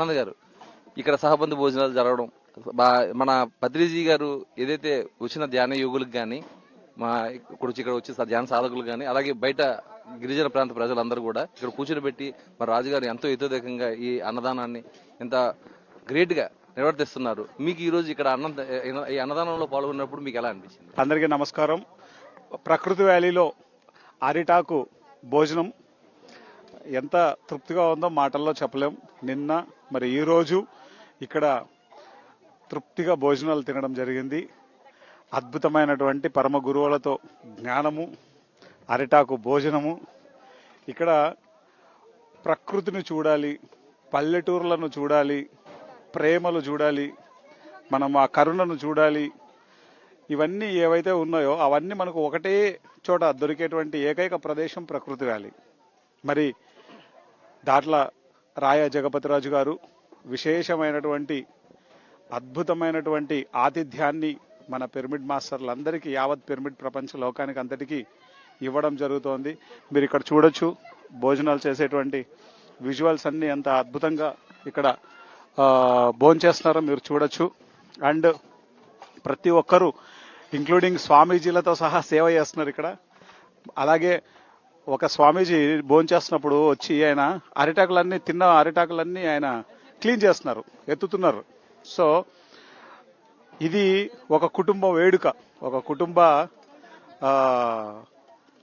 ఆనంద్ గారు. ఇక్కడ సహబంధు భోజనాలు జరగడం మన పత్రిజీ గారు ఏదైతే వచ్చిన ధ్యాన యోగులకు కానీ మా ఇక్కడ ఇక్కడ వచ్చి ధ్యాన సాధకులు కానీ అలాగే బయట గిరిజన ప్రాంత ప్రజలందరూ కూడా ఇక్కడ కూర్చొని పెట్టి మరి రాజుగారు ఎంతో ఎత్తుదకంగా ఈ అన్నదానాన్ని ఎంత గ్రేట్గా నిర్వర్తిస్తున్నారు. మీకు ఈరోజు ఇక్కడ అన్న ఈ అన్నదానంలో పాల్గొన్నప్పుడు మీకు ఎలా అనిపించింది? అందరికీ నమస్కారం. ప్రకృతి వ్యాలీలో అరిటాకు భోజనం ఎంత తృప్తిగా ఉందో మాటల్లో చెప్పలేం. నిన్న మరి ఈ రోజు ఇక్కడ తృప్తిగా భోజనాలు తినడం జరిగింది. అద్భుతమైనటువంటి పరమ గురువులతో జ్ఞానము అరిటాకు భోజనము. ఇక్కడ ప్రకృతిని చూడాలి పల్లెటూర్లను చూడాలి ప్రేమలు చూడాలి మనం ఆ కరుణను చూడాలి. ఇవన్నీ ఏవైతే ఉన్నాయో అవన్నీ మనకు ఒకటే చోట దొరికేటువంటి ఏకైక ప్రదేశం ప్రకృతి వ్యాలీ మరి దాట్ల రాయ జగపతిరాజు గారు విశేషమైనటువంటి అద్భుతమైనటువంటి ఆతిథ్యాన్ని మన పిరమిడ్ మాస్టర్లందరికీ యావత్ పిరమిడ్ ప్రపంచ లోకానికి అంతటికీ ఇవ్వడం జరుగుతోంది. మీరు ఇక్కడ చూడొచ్చు భోజనాలు చేసేటువంటి విజువల్స్ అన్నీ ఎంత అద్భుతంగా ఇక్కడ భోంచేస్తున్నారో మీరు చూడొచ్చు. అండ్ ప్రతి ఒక్కరూ ఇంక్లూడింగ్ స్వామీజీలతో సహా సేవ చేస్తున్నారు ఇక్కడ. అలాగే ఒక స్వామీజీ భోంచేస్తున్నప్పుడు వచ్చి ఆయన అరిటాకులన్నీ తిన్న అరిటాకులన్నీ ఆయన క్లీన్ చేస్తున్నారు ఎత్తుతున్నారు. సో ఇది ఒక కుటుంబ వేడుక. ఒక కుటుంబ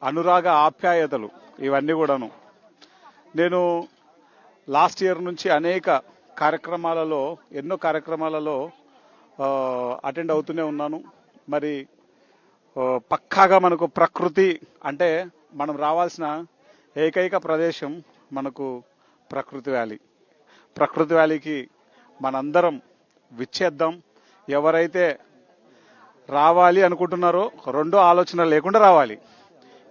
అనురాగ ఆప్యాయతలు ఇవన్నీ కూడాను. నేను లాస్ట్ ఇయర్ నుంచి అనేక కార్యక్రమాలలో ఎన్నో కార్యక్రమాలలో అటెండ్ అవుతూనే ఉన్నాను. మరి పక్కాగా మనకు ప్రకృతి అంటే మనం రావాల్సిన ఏకైక ప్రదేశం మనకు ప్రకృతి వ్యాలీ. ప్రకృతి వ్యాలీకి మనందరం విచ్చేద్దాం. ఎవరైతే రావాలి అనుకుంటున్నారో రెండో ఆలోచన లేకుండా రావాలి.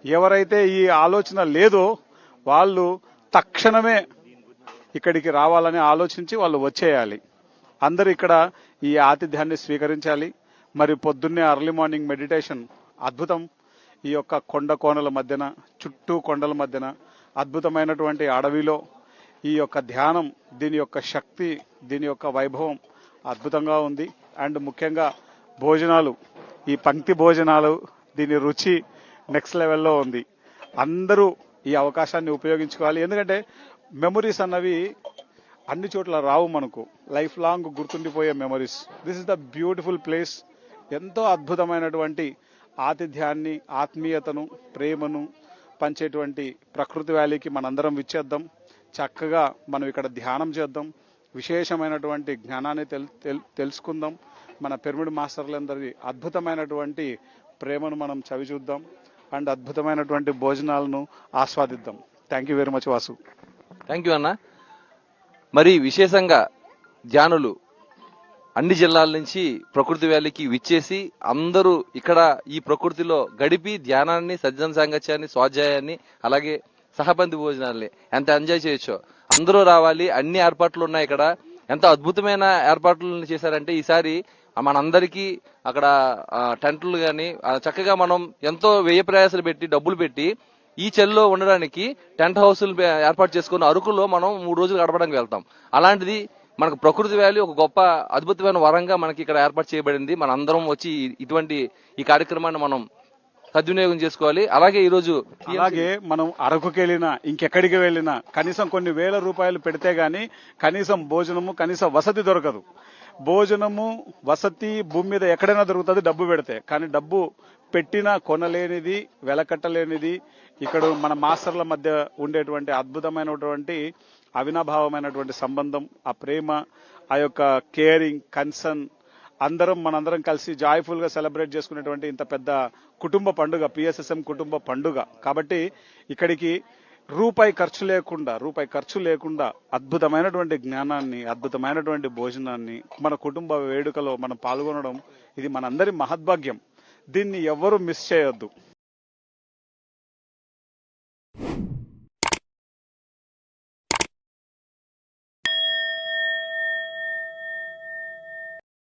ఎవరైతే ఈ ఆలోచన లేదో వాళ్ళు తక్షణమే ఇక్కడికి రావాలని ఆలోచించి వాళ్ళు వచ్చేయాలి. అందరు ఇక్కడ ఈ ఆతిథ్యాన్ని స్వీకరించాలి. మరి పొద్దున్నే అర్లీ మార్నింగ్ మెడిటేషన్ అద్భుతం. ఈ యొక్క కొండ కోనల మధ్యన చుట్టూ కొండల మధ్యన అద్భుతమైనటువంటి అడవిలో ఈ యొక్క ధ్యానం దీని యొక్క శక్తి దీని యొక్క వైభవం అద్భుతంగా ఉంది. అండ్ ముఖ్యంగా భోజనాలు ఈ పంక్తి భోజనాలు దీని రుచి నెక్స్ట్ లెవెల్లో ఉంది. అందరూ ఈ అవకాశాన్ని ఉపయోగించుకోవాలి. ఎందుకంటే మెమొరీస్ అన్నవి అన్ని చోట్ల రావు మనకు. లైఫ్ లాంగ్ గుర్తుండిపోయే memories this is the beautiful place ఎంతో అద్భుతమైనటువంటి ఆతిథ్యాన్ని ఆత్మీయతను ప్రేమను పంచేటువంటి ప్రకృతి వ్యాలీకి మనందరం విచ్చేద్దాం. చక్కగా మనం ఇక్కడ ధ్యానం చేద్దాం. విశేషమైనటువంటి జ్ఞానాన్ని తెల్ తెల్- తెలుసుకుందాం. మన పిరమిడ్ మాస్టర్లందరి అద్భుతమైనటువంటి ప్రేమను మనం చవి చూద్దాం. అండ్ అద్భుతమైనటువంటి భోజనాలను ఆస్వాదిద్దాం. Thank you very much Vasu. Thank you అన్న. మరి విశేషంగా ధ్యానులు అన్ని జిల్లాల నుంచి ప్రకృతి వ్యాలీకి విచ్చేసి అందరూ ఇక్కడ ఈ ప్రకృతిలో గడిపి ధ్యానాన్ని సజ్జన సాంగత్యాన్ని స్వాధ్యాయాన్ని అలాగే సహబంధి భోజనాల్ని ఎంత ఎంజాయ్ చేయొచ్చో అందరూ రావాలి. అన్ని ఏర్పాట్లు ఉన్నాయి ఇక్కడ. ఎంత అద్భుతమైన ఏర్పాట్లు చేశారంటే ఈసారి మనందరికీ అక్కడ టెంట్లు కానీ చక్కగా మనం ఎంతో వ్యయ ప్రయాసాలు పెట్టి డబ్బులు పెట్టి ఈ చెల్లో ఉండడానికి టెంట్ హౌసులు ఏర్పాటు చేసుకుని అరకులో మనం మూడు రోజులు గడపడానికి వెళ్తాం. అలాంటిది మనకు ప్రకృతి వ్యాలీ ఒక గొప్ప అద్భుతమైన వరంగా మనకి ఇక్కడ ఏర్పాటు చేయబడింది. మన అందరం వచ్చి ఇటువంటి ఈ కార్యక్రమాన్ని మనం సద్వినియోగం చేసుకోవాలి. అలాగే ఈ రోజు అలాగే మనం అరకుకి వెళ్ళినా ఇంకెక్కడికి వెళ్ళినా కనీసం కొన్ని వేల రూపాయలు పెడితే గాని కనీసం భోజనము కనీసం వసతి దొరకదు. భోజనము వసతి భూమి మీద ఎక్కడైనా దొరుకుతుంది డబ్బు పెడితే. కానీ డబ్బు పెట్టినా కొనలేనిది వెలకట్టలేనిది ఇక్కడ మన మాస్టర్ల మధ్య ఉండేటువంటి అద్భుతమైనటువంటి అవినాభావమైనటువంటి సంబంధం ఆ ప్రేమ ఆ యొక్క కేరింగ్ కన్సర్న్ అందరం మనందరం కలిసి జాయ్ఫుల్గా సెలబ్రేట్ చేసుకునేటువంటి ఇంత పెద్ద కుటుంబ పండుగ పిఎస్ఎస్ఎం కుటుంబ పండుగ. కాబట్టి ఇక్కడికి రూపాయి ఖర్చు లేకుండా రూపాయి ఖర్చు లేకుండా అద్భుతమైనటువంటి జ్ఞానాన్ని అద్భుతమైనటువంటి భోజనాన్ని మన కుటుంబ వేడుకలో మనం పాల్గొనడం ఇది మనందరి మహద్భాగ్యం. దీన్ని ఎవ్వరూ మిస్ చేయొద్దు.